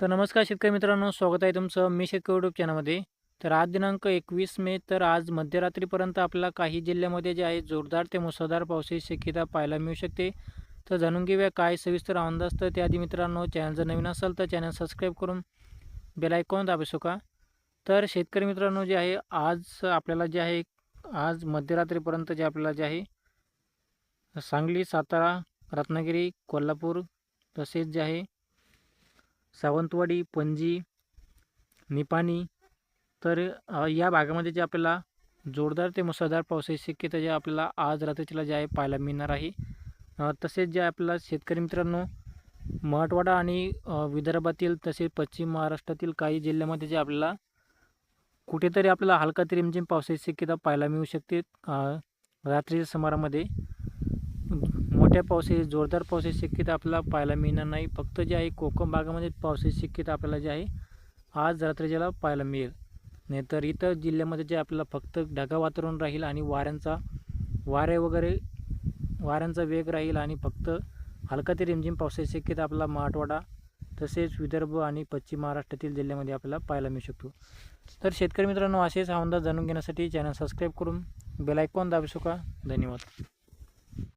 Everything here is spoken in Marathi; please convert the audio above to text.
तर नमस्कार शेतकरी मित्रांनो स्वागत आहे तुमचं मी शेतकरी यूट्यूब चॅनलमध्ये. तर आज दिनांक एकवीस मे तर आज मध्यरात्रीपर्यंत आपल्याला काही जिल्ह्यामध्ये जे आहे जोरदार ते मुसळधार पावसाची शक्यता पाहायला मिळू शकते. तर जाणून घेऊया काय सविस्तर अंदाज तर त्याआधी मित्रांनो चॅनल जर नवीन असेल तर चॅनल सबस्क्राईब करून बेलायकॉन दाबू शका तर शेतकरी मित्रांनो जे आहे आज आपल्याला जे आहे आज मध्यरात्रीपर्यंत जे आपल्याला जे आहे सांगली सातारा रत्नागिरी कोल्हापूर तसेच जे आहे सावंतवाडी पणजी निपाणी. तर या भागामध्ये जे आपल्याला जोरदार ते मुसळधार पावसाची शक्यता जे आपल्याला आज रात्रीला जे आहे पाहायला मिळणार आहे. तसेच जे आपल्याला शेतकरी मित्रांनो मराठवाडा आणि विदर्भातील तसेच पश्चिम महाराष्ट्रातील काही जिल्ह्यामध्ये जे आपल्याला कुठेतरी आपल्याला हलका ते रिमझिम पावसाची शक्यता पाहायला मिळू शकते रात्रीच्या समारामध्ये. मोठ्या पावसाची जोरदार पावसाची शक्यता आपल्याला पाहायला मिळणार नाही. फक्त जे आहे कोकण भागामध्ये पावसाची शक्यता आपल्याला जे आहे आज रात्रीच्याला पाहायला मिळेल. नाहीतर इतर जिल्ह्यामध्ये जे आपल्याला फक्त ढगा वातावरण राहील आणि वाऱ्यांचा वारे वगैरे वाऱ्यांचा वेग राहील आणि फक्त हलका ते रिमझिम पावसाची शक्यता आपला मराठवाडा तसेच विदर्भ आणि पश्चिम महाराष्ट्रातील जिल्ह्यामध्ये आपल्याला पाहायला मिळू शकतो. तर शेतकरी मित्रांनो असेच हा अंदाज जाणून घेण्यासाठी चॅनल सबस्क्राईब करून बेलायकॉन दाबू शका धन्यवाद.